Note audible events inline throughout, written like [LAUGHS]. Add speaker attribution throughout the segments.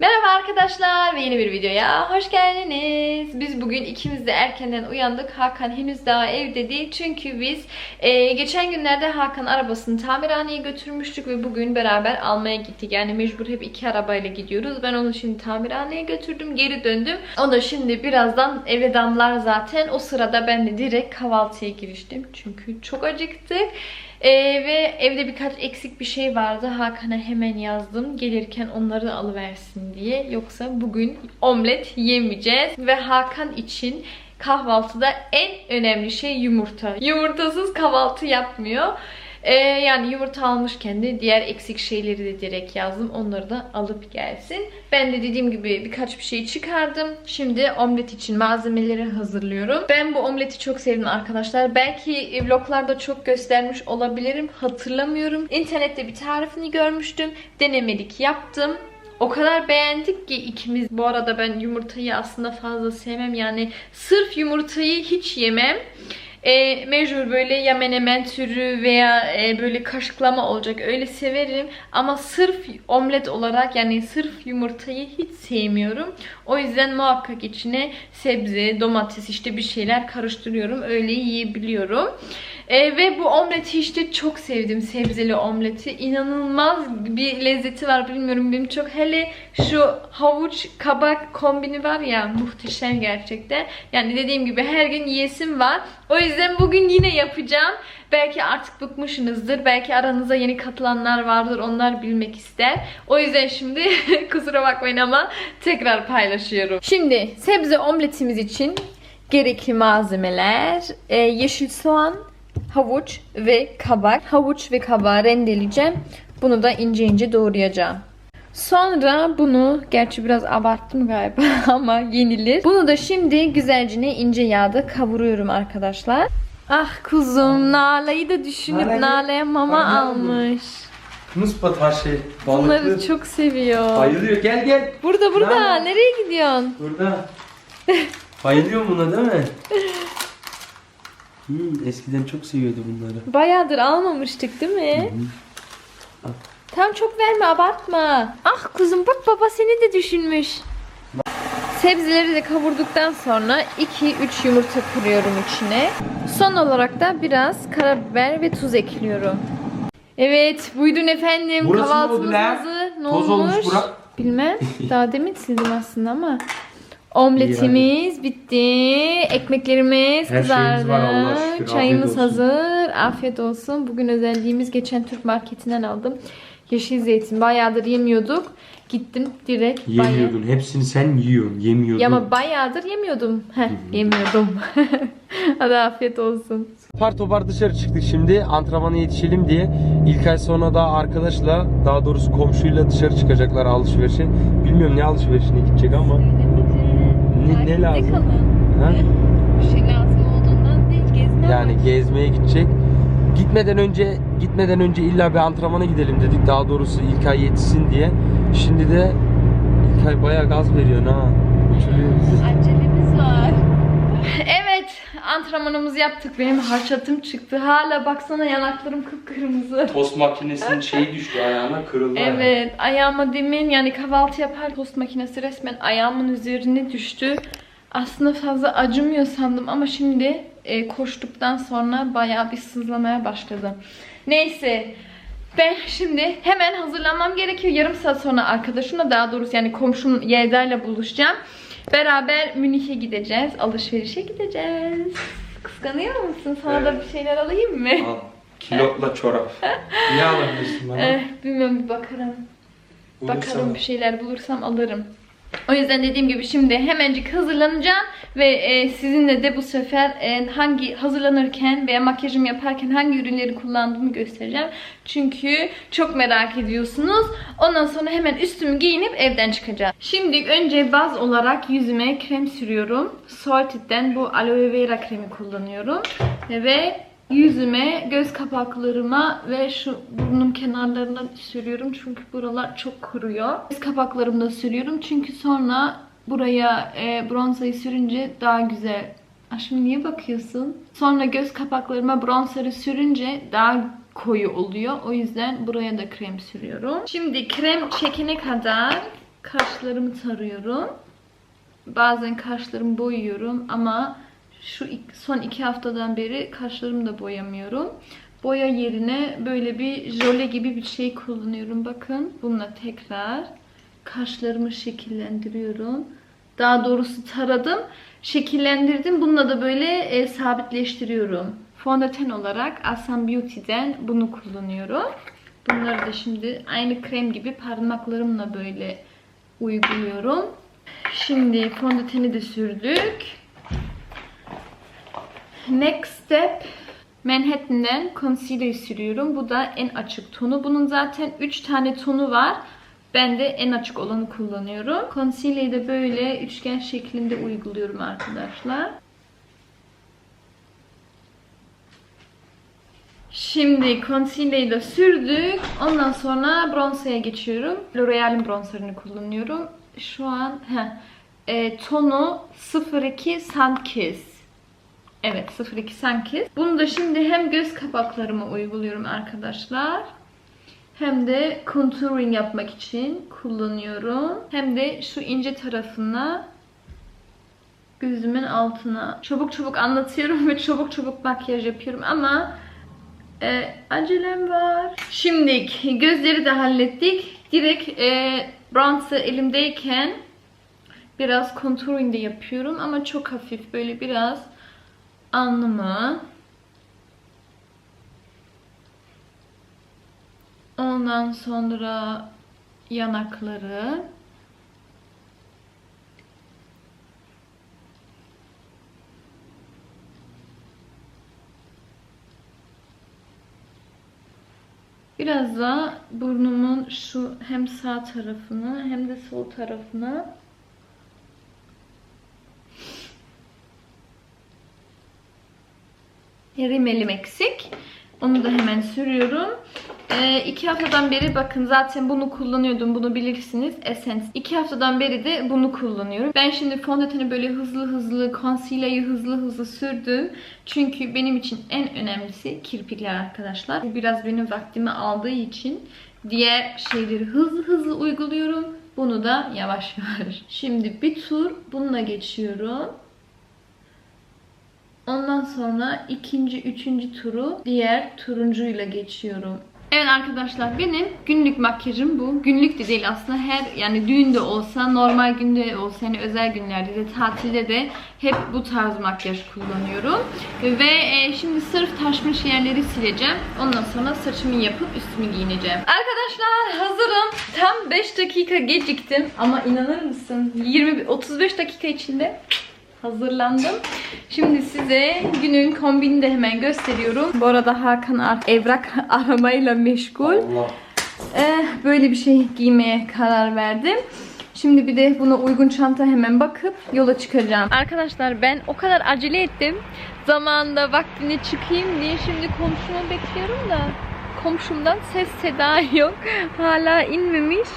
Speaker 1: Merhaba arkadaşlar ve yeni bir videoya hoş geldiniz. Biz bugün ikimiz de erkenden uyandık. Hakan henüz daha evde değil. Çünkü biz e, geçen günlerde Hakan arabasını tamirhaneye götürmüştük ve bugün beraber almaya gittik. Yani mecbur hep iki arabayla gidiyoruz. Ben onu şimdi tamirhaneye götürdüm. Geri döndüm. O da şimdi birazdan eve damlar zaten. O sırada ben de direkt kahvaltıya giriştim. Çünkü çok acıktık. Ee, ve evde birkaç eksik bir şey vardı. Hakan'a hemen yazdım. Gelirken onları alıversin diye. Yoksa bugün omlet yemeyeceğiz. Ve Hakan için kahvaltıda en önemli şey yumurta. Yumurtasız kahvaltı yapmıyor. Ee, yani yumurta almışken de diğer eksik şeyleri de direkt yazdım. Onları da alıp gelsin. Ben de dediğim gibi birkaç bir şey çıkardım. Şimdi omlet için malzemeleri hazırlıyorum. Ben bu omleti çok sevdim arkadaşlar. Belki vloglarda çok göstermiş olabilirim. Hatırlamıyorum. İnternette bir tarifini görmüştüm. Denemelik yaptım. O kadar beğendik ki ikimiz. Bu arada ben yumurtayı aslında fazla sevmem. Yani sırf yumurtayı hiç yemem. E, mecbur böyle ya menemen türü veya e, böyle kaşıklama olacak öyle severim ama sırf omlet olarak yani sırf yumurtayı hiç sevmiyorum. O yüzden muhakkak içine sebze, domates işte bir şeyler karıştırıyorum. Öyle yiyebiliyorum. E, ve bu omleti işte çok sevdim sebzeli omleti. İnanılmaz bir lezzeti var bilmiyorum benim çok hele şu havuç kabak kombini var ya muhteşem gerçekten. Yani dediğim gibi her gün yiyesim var. O yüzden bugün yine yapacağım. Belki artık bıkmışsınızdır. Belki aranızda yeni katılanlar vardır. Onlar bilmek ister. O yüzden şimdi [LAUGHS] kusura bakmayın ama tekrar paylaşıyorum. Şimdi sebze omletimiz için gerekli malzemeler. e, yeşil soğan, havuç ve kabak. Havuç ve kabağı rendeleyeceğim. Bunu da ince ince doğrayacağım. Sonra bunu, gerçi biraz abarttım galiba [LAUGHS] ama yenilir. Bunu da şimdi güzelce ince yağda kavuruyorum arkadaşlar. Ah kuzum, Nala'yı da düşünüp
Speaker 2: Nala-
Speaker 1: Nala'ya mama
Speaker 2: Nala
Speaker 1: almış.
Speaker 2: Muspat var şey. Balıklı.
Speaker 1: Bunları çok seviyor.
Speaker 2: Bayılıyor. Gel gel.
Speaker 1: Burada burada.
Speaker 2: Nala.
Speaker 1: Nereye gidiyorsun?
Speaker 2: Burada. Bayılıyor buna değil mi? [LAUGHS] Hmm, eskiden çok seviyordu bunları.
Speaker 1: Bayağıdır almamıştık değil mi?
Speaker 2: Al.
Speaker 1: Tam çok verme abartma. Ah kuzum bak baba seni de düşünmüş. Sebzeleri de kavurduktan sonra 2-3 yumurta kırıyorum içine. Son olarak da biraz karabiber ve tuz ekliyorum. Evet buyurun efendim
Speaker 2: Burası ne
Speaker 1: kahvaltımız
Speaker 2: oldu lan?
Speaker 1: hazır. Ne
Speaker 2: Toz
Speaker 1: olmuş?
Speaker 2: olmuş bura.
Speaker 1: Bilmem. Daha demin sildim aslında ama. Omletimiz bitti. Ekmeklerimiz
Speaker 2: Her
Speaker 1: kızardı.
Speaker 2: şeyimiz var şükür.
Speaker 1: Çayımız
Speaker 2: olsun.
Speaker 1: hazır. Afiyet olsun. Bugün özelliğimiz geçen Türk marketinden aldım. Yeşil zeytin. Bayağıdır yemiyorduk. Gittim direkt bayağı-
Speaker 2: Yemiyordun. Hepsini sen yiyorsun. Yemiyordun.
Speaker 1: Ya ama bayağıdır yemiyordum. Heh, yemiyordum. [LAUGHS] Hadi afiyet olsun.
Speaker 2: Apar topar dışarı çıktık şimdi antrenmana yetişelim diye. İlk ay sonra da arkadaşla daha doğrusu komşuyla dışarı çıkacaklar alışverişe. Bilmiyorum ne alışverişine gidecek ama. Ne, ne lazım? Ha?
Speaker 1: Bir şey lazım olduğundan değil gezme
Speaker 2: Yani gezmeye gidecek. Gitmeden önce gitmeden önce illa bir antrenmana gidelim dedik. Daha doğrusu ilk ay yetişsin diye. Şimdi de ilk ay bayağı gaz veriyor ha. Uçuruyor bizi.
Speaker 1: Acelemiz var. Evet, antrenmanımızı yaptık. Benim harçatım çıktı. Hala baksana yanaklarım kıpkırmızı.
Speaker 2: Tost makinesinin şeyi düştü ayağına kırıldı.
Speaker 1: Evet, ayağıma demin yani kahvaltı yapar tost makinesi resmen ayağımın üzerine düştü. Aslında fazla acımıyor sandım ama şimdi e, koştuktan sonra bayağı bir sızlamaya başladı. Neyse, ben şimdi hemen hazırlanmam gerekiyor. Yarım saat sonra arkadaşımla daha doğrusu yani komşum Yelda ile buluşacağım. Beraber Münih'e gideceğiz. Alışverişe gideceğiz. Kıskanıyor musun? Sana da
Speaker 2: Evet.
Speaker 1: bir şeyler alayım mı?
Speaker 2: Al. Kilotla çorap. [LAUGHS] ne alabilirsin bana?
Speaker 1: Eh, bilmiyorum bir bakarım. Bakalım
Speaker 2: Bulursam-
Speaker 1: bir şeyler bulursam alırım. O yüzden dediğim gibi şimdi hemencik hazırlanacağım ve e, sizinle de bu sefer e, hangi hazırlanırken veya makyajımı yaparken hangi ürünleri kullandığımı göstereceğim. Çünkü çok merak ediyorsunuz. Ondan sonra hemen üstümü giyinip evden çıkacağım. Şimdi önce baz olarak yüzüme krem sürüyorum. Salted'den bu aloe vera kremi kullanıyorum. Ve yüzüme, göz kapaklarıma ve şu burnum kenarlarına sürüyorum. Çünkü buralar çok kuruyor. Göz kapaklarımda sürüyorum. Çünkü sonra buraya e, bronzayı sürünce daha güzel. Aşkım niye bakıyorsun? Sonra göz kapaklarıma bronzeri sürünce daha koyu oluyor. O yüzden buraya da krem sürüyorum. Şimdi krem çekene kadar kaş kaşlarımı tarıyorum. Bazen kaşlarımı boyuyorum ama şu son iki haftadan beri kaşlarımı da boyamıyorum. Boya yerine böyle bir jöle gibi bir şey kullanıyorum. Bakın bununla tekrar kaşlarımı şekillendiriyorum. Daha doğrusu taradım, şekillendirdim. Bununla da böyle e, sabitleştiriyorum. Fondöten olarak Asam Beauty'den bunu kullanıyorum. Bunları da şimdi aynı krem gibi parmaklarımla böyle uyguluyorum. Şimdi fondöteni de sürdük. Next step Manhattan'den concealer sürüyorum. Bu da en açık tonu. Bunun zaten 3 tane tonu var. Ben de en açık olanı kullanıyorum. Concealer'ı da böyle üçgen şeklinde uyguluyorum arkadaşlar. Şimdi concealer'ı da sürdük. Ondan sonra bronzaya geçiyorum. L'Oreal'in bronzerını kullanıyorum. Şu an heh, e, tonu 02 Sunkiss. Evet 02 Sunkiss. Bunu da şimdi hem göz kapaklarıma uyguluyorum arkadaşlar. Hem de contouring yapmak için kullanıyorum. Hem de şu ince tarafına gözümün altına. Çabuk çabuk anlatıyorum [LAUGHS] ve çabuk çabuk makyaj yapıyorum ama e, acelem var. Şimdi gözleri de hallettik. Direkt e, bronzer elimdeyken biraz contouring de yapıyorum ama çok hafif böyle biraz alnımı ondan sonra yanakları Biraz da burnumun şu hem sağ tarafını hem de sol tarafını rimelim eksik. Onu da hemen sürüyorum. Ee, iki haftadan beri bakın zaten bunu kullanıyordum. Bunu bilirsiniz. Essence. İki haftadan beri de bunu kullanıyorum. Ben şimdi fondöteni böyle hızlı hızlı, concealer'ı hızlı hızlı sürdüm. Çünkü benim için en önemlisi kirpikler arkadaşlar. Bu biraz benim vaktimi aldığı için diğer şeyleri hızlı hızlı uyguluyorum. Bunu da yavaş yavaş. Şimdi bir tur bununla geçiyorum. Ondan sonra ikinci, üçüncü turu diğer turuncuyla geçiyorum. Evet arkadaşlar benim günlük makyajım bu. Günlük de değil aslında her yani düğünde olsa, normal günde olsa, yani özel günlerde de, tatilde de hep bu tarz makyaj kullanıyorum. Ve e, şimdi sırf taşmış yerleri sileceğim. Ondan sonra saçımı yapıp üstümü giyineceğim. Arkadaşlar hazırım. Tam 5 dakika geciktim ama inanır mısın? 20 35 dakika içinde hazırlandım. Şimdi size günün kombini de hemen gösteriyorum. Bu arada Hakan artık evrak [LAUGHS] aramayla meşgul. Eh, böyle bir şey giymeye karar verdim. Şimdi bir de buna uygun çanta hemen bakıp yola çıkacağım. Arkadaşlar ben o kadar acele ettim. Zamanında vaktinde çıkayım diye şimdi komşumu bekliyorum da komşumdan ses seda yok. Hala inmemiş.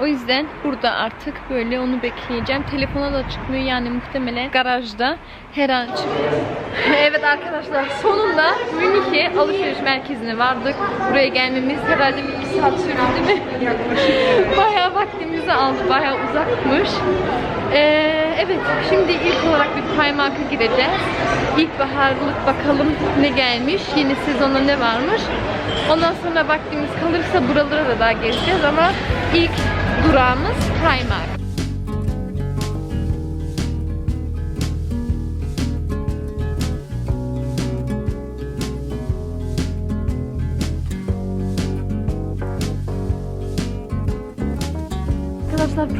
Speaker 1: O yüzden burada artık böyle onu bekleyeceğim. Telefona da çıkmıyor yani muhtemelen garajda her an çıkıyor. [LAUGHS] evet arkadaşlar sonunda Münih'e alışveriş merkezine vardık. Buraya gelmemiz herhalde bir iki saat sürdü değil mi? Yaklaşık. Bayağı vaktimizi aldı. Bayağı uzakmış. Ee, evet şimdi ilk olarak bir Primark'a gireceğiz. İlkbaharlık bakalım ne gelmiş. Yeni sezonda ne varmış. Ondan sonra vaktimiz kalırsa buralara da daha gezeceğiz ama ilk durağımız Primark.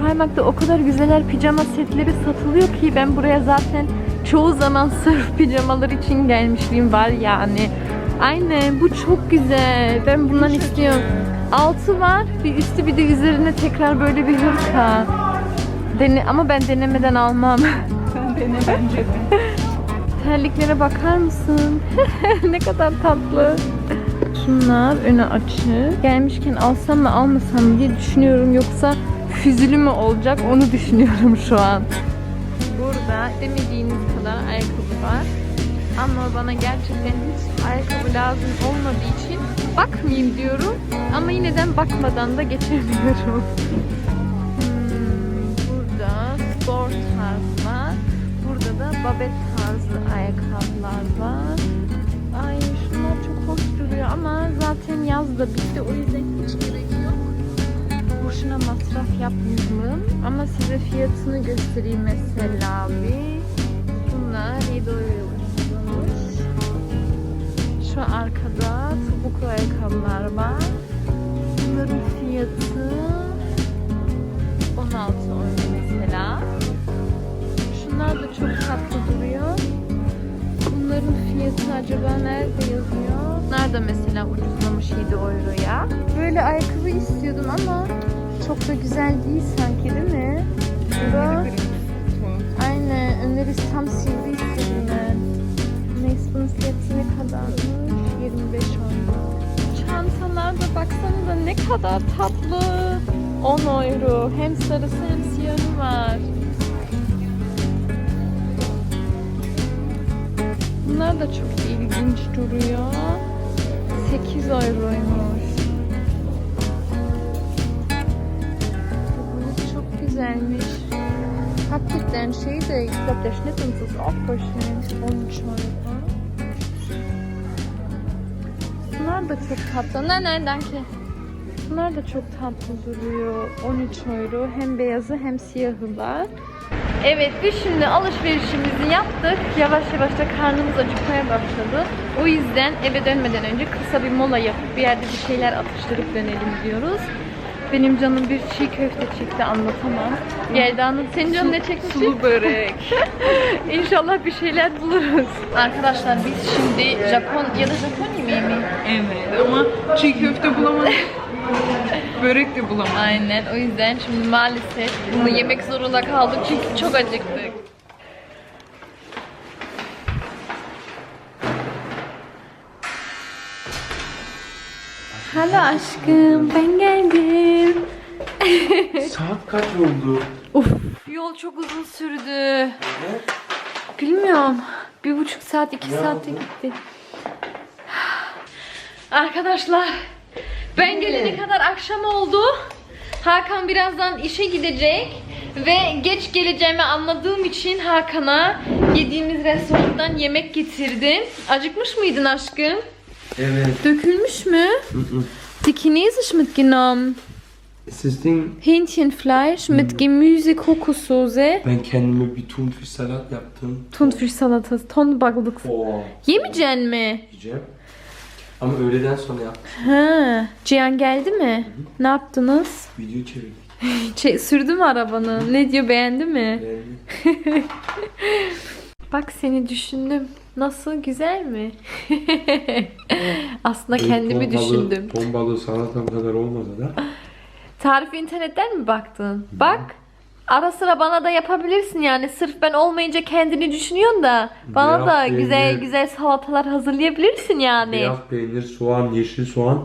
Speaker 1: Primark'ta o kadar güzeller pijama setleri satılıyor ki ben buraya zaten çoğu zaman sırf pijamalar için gelmişliğim var yani. Aynen bu çok güzel. Ben bundan istiyorum. Altı var. Bir üstü bir de üzerine tekrar böyle bir hırka. Dene ama ben denemeden almam.
Speaker 3: Dene bence de.
Speaker 1: Terliklere bakar mısın? [LAUGHS] ne kadar tatlı. Şunlar önü açık. Gelmişken alsam mı almasam mı diye düşünüyorum. Yoksa füzülü mü olacak onu düşünüyorum şu an. Burada demediğiniz kadar ayakkabı var. Ama bana gerçekten hiç ayakkabı lazım olmadığı için bakmayayım diyorum. Ama yine de bakmadan da geçemiyorum. Hmm, burada spor tarz var. Burada da babet tarzı ayakkabılar var. Ay şunlar çok hoş duruyor ama zaten yaz da bitti o yüzden hiç gerek Boşuna masraf yapmayalım. Ama size fiyatını göstereyim mesela bir. Bunlar 7 euroymuş. Şu arkada topuklu ayakkabılar var. Bunların fiyatı 16 euro mesela. Şunlar da çok tatlı duruyor. Bunların fiyatı acaba nerede yazıyor? Nerede mesela ucuzlamış 7 euroya? Böyle ayakkabı istiyordum ama çok da güzel değil sanki değil mi? Bura. Aynen. Önleri tam sivri istedim ben. Neyse bunun fiyatı ne kadarmış? 25 euro. Çantalar da baksanıza ne kadar tatlı. 10 euro. Hem sarısı hem siyahı var. Bunlar da çok ilginç duruyor. 8 euroymuş. Güzelmiş. Hakikaten şey de, ich glaube der Schnitt und so ist auch voll schön. 13 euro. Bunlar da çok tatlı. Ne ne danke. Bunlar da çok tatlı duruyor. 13 euro. Hem beyazı hem siyahı var. Evet biz şimdi alışverişimizi yaptık. Yavaş yavaş da karnımız acıkmaya başladı. O yüzden eve dönmeden önce kısa bir mola yapıp bir yerde bir şeyler atıştırıp dönelim diyoruz. Benim canım bir çiğ köfte çekti anlatamam. Yelda'nın senin canın ne çekmiş?
Speaker 3: Sulu börek. [LAUGHS]
Speaker 1: İnşallah bir şeyler buluruz. Arkadaşlar biz şimdi Japon ya da Japon yemeği mi?
Speaker 3: Evet ama çiğ köfte bulamadım. [LAUGHS] Börek de bulamadım.
Speaker 1: Aynen o yüzden şimdi maalesef bunu yemek zorunda kaldık çünkü çok acıktık. Hala aşkım ben geldim. [LAUGHS]
Speaker 2: Saat kaç oldu?
Speaker 1: Of yol çok uzun sürdü. Bilmiyorum. Bir buçuk saat iki
Speaker 2: Ne
Speaker 1: saatte
Speaker 2: oldu?
Speaker 1: gitti. Arkadaşlar ben gelene kadar akşam oldu. Hakan birazdan işe gidecek ve geç geleceğimi anladığım için Hakan'a yediğimiz restorandan yemek getirdim. Acıkmış mıydın aşkım?
Speaker 2: Evet.
Speaker 1: Dökülmüş mü? Die Chinesisch mitgenommen.
Speaker 2: Sizin
Speaker 1: Hähnchenfleisch mit Gemüse, Kokossoße,
Speaker 2: ben kendime bir thunfisch salat yaptım.
Speaker 1: Thunfisch salatası, ton balık.
Speaker 2: Oo.
Speaker 1: Yemeyeceksin mi?
Speaker 2: Yiyeceğim. Ama öğleden sonra yaptım.
Speaker 1: Ha, Cihan geldi mi? Ne yaptınız?
Speaker 2: Video çevirdik. [LAUGHS]
Speaker 1: Şey, sürdü mü arabanı? Ne diyor beğendi mi?
Speaker 2: Beğendim. [LAUGHS]
Speaker 1: Bak seni düşündüm. Nasıl güzel mi? Aslında kendimi
Speaker 2: Ton balığı-
Speaker 1: düşündüm.
Speaker 2: Ton balığı salatam kadar olmasa da.
Speaker 1: Tarifi internetten mi baktın? Bak. Ara sıra bana da yapabilirsin yani. Sırf ben olmayınca kendini düşünüyorsun da bana da güzel
Speaker 2: peynir.
Speaker 1: güzel salatalar hazırlayabilirsin yani.
Speaker 2: Beyaz peynir, soğan, yeşil soğan.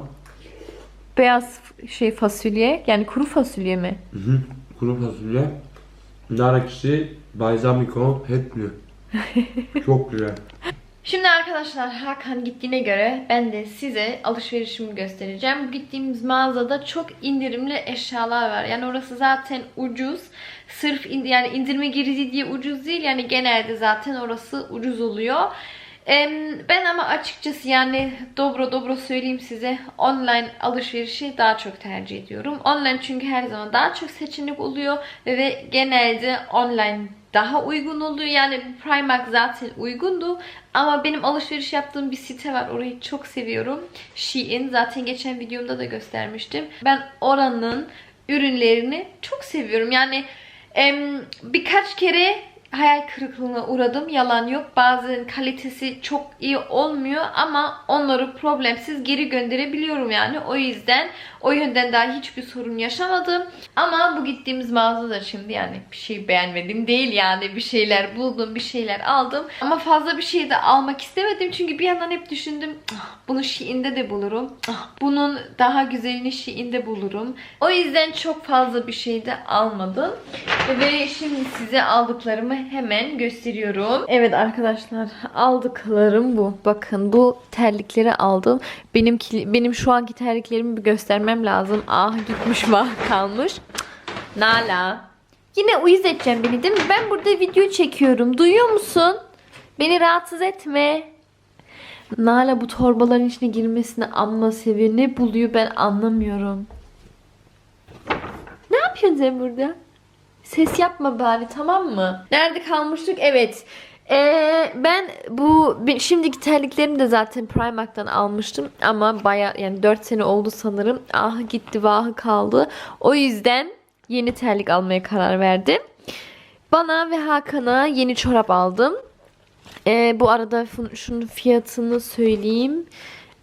Speaker 1: Beyaz şey fasulye yani kuru fasulye mi?
Speaker 2: Hı hı. Kuru fasulye. Nar ekşi, balsamico, hepsi. [LAUGHS] Çok güzel.
Speaker 1: Şimdi arkadaşlar Hakan gittiğine göre ben de size alışverişimi göstereceğim. Bu gittiğimiz mağazada çok indirimli eşyalar var. Yani orası zaten ucuz. Sırf in- yani indirime girdi diye ucuz değil. Yani genelde zaten orası ucuz oluyor. Ben ama açıkçası yani dobro dobro söyleyeyim size online alışverişi daha çok tercih ediyorum. Online çünkü her zaman daha çok seçenek oluyor ve genelde online daha uygun oluyor. Yani Primark zaten uygundu ama benim alışveriş yaptığım bir site var. Orayı çok seviyorum. Shein zaten geçen videomda da göstermiştim. Ben oranın ürünlerini çok seviyorum. Yani birkaç kere hayal kırıklığına uğradım. Yalan yok. Bazen kalitesi çok iyi olmuyor ama onları problemsiz geri gönderebiliyorum yani. O yüzden o yönden daha hiçbir sorun yaşamadım. Ama bu gittiğimiz mağazada şimdi yani bir şey beğenmedim değil yani. Bir şeyler buldum, bir şeyler aldım. Ama fazla bir şey de almak istemedim. Çünkü bir yandan hep düşündüm. "Ah, Bunu Shein'de de bulurum. Ah, Bunun daha güzelini Shein'de bulurum. O yüzden çok fazla bir şey de almadım. Ve şimdi size aldıklarımı hemen gösteriyorum. Evet arkadaşlar aldıklarım bu. Bakın bu terlikleri aldım. Benim benim şu anki terliklerimi bir göstermem lazım. Ah gitmiş [LAUGHS] vah kalmış. Nala. Yine uyuz edeceğim beni değil mi? Ben burada video çekiyorum. Duyuyor musun? Beni rahatsız etme. Nala bu torbaların içine girmesini amma seviyor. Ne buluyor ben anlamıyorum. Ne yapıyorsun sen burada? Ses yapma bari tamam mı? Nerede kalmıştık? Evet. Ee, ben bu şimdiki terliklerimi de zaten Primark'tan almıştım ama baya yani 4 sene oldu sanırım. Ah gitti vahı kaldı. O yüzden yeni terlik almaya karar verdim. Bana ve Hakan'a yeni çorap aldım. Ee, bu arada şunun fiyatını söyleyeyim.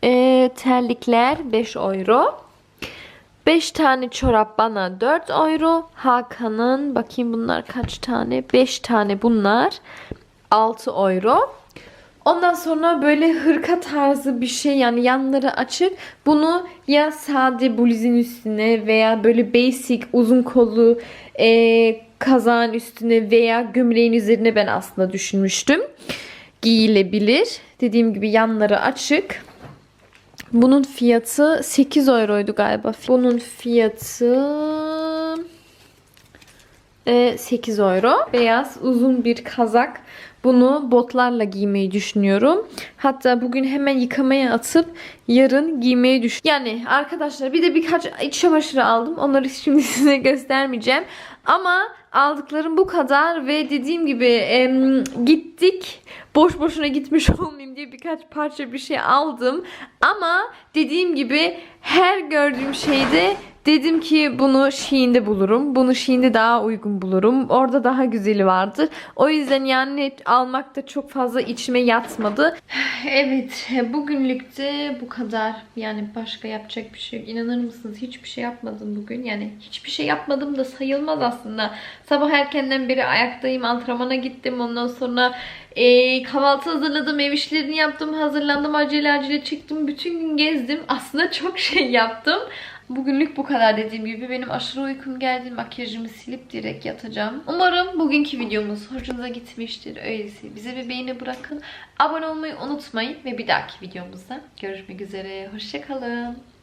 Speaker 1: Ee, terlikler 5 euro. 5 tane çorap bana 4 euro. Hakan'ın bakayım bunlar kaç tane? 5 tane bunlar 6 euro. Ondan sonra böyle hırka tarzı bir şey yani yanları açık. Bunu ya sade bluzun üstüne veya böyle basic uzun kollu e, kazağın üstüne veya gömleğin üzerine ben aslında düşünmüştüm. Giyilebilir. Dediğim gibi yanları açık. Bunun fiyatı 8 euroydu galiba. Bunun fiyatı e, 8 euro. Beyaz uzun bir kazak. Bunu botlarla giymeyi düşünüyorum. Hatta bugün hemen yıkamaya atıp yarın giymeyi düş. Yani arkadaşlar bir de birkaç iç çamaşırı aldım. Onları [LAUGHS] şimdi size göstermeyeceğim. Ama aldıklarım bu kadar ve dediğim gibi em, gittik. Boş boşuna gitmiş [LAUGHS] olmayayım diye birkaç parça bir şey aldım. Ama dediğim gibi her gördüğüm şeyde Dedim ki bunu Shein'de bulurum. Bunu Shein'de daha uygun bulurum. Orada daha güzeli vardır. O yüzden yani almakta çok fazla içime yatmadı. [SIGHS] Evet bugünlük de bu kadar. Yani başka yapacak bir şey yok. İnanır mısınız hiçbir şey yapmadım bugün. Yani hiçbir şey yapmadım da sayılmaz aslında. Sabah erkenden beri ayaktayım. Antrenmana gittim. Ondan sonra e, kahvaltı hazırladım. Ev işlerini yaptım. Hazırlandım. Acele acele çıktım. Bütün gün gezdim. Aslında [LAUGHS] çok şey yaptım. Bugünlük bu kadar dediğim gibi. Benim aşırı uykum geldi. Makyajımı silip direkt yatacağım. Umarım bugünkü videomuz hoşunuza gitmiştir. Öyleyse bize bir beğeni bırakın. Abone olmayı unutmayın. Ve bir dahaki videomuzda görüşmek üzere. Hoşçakalın.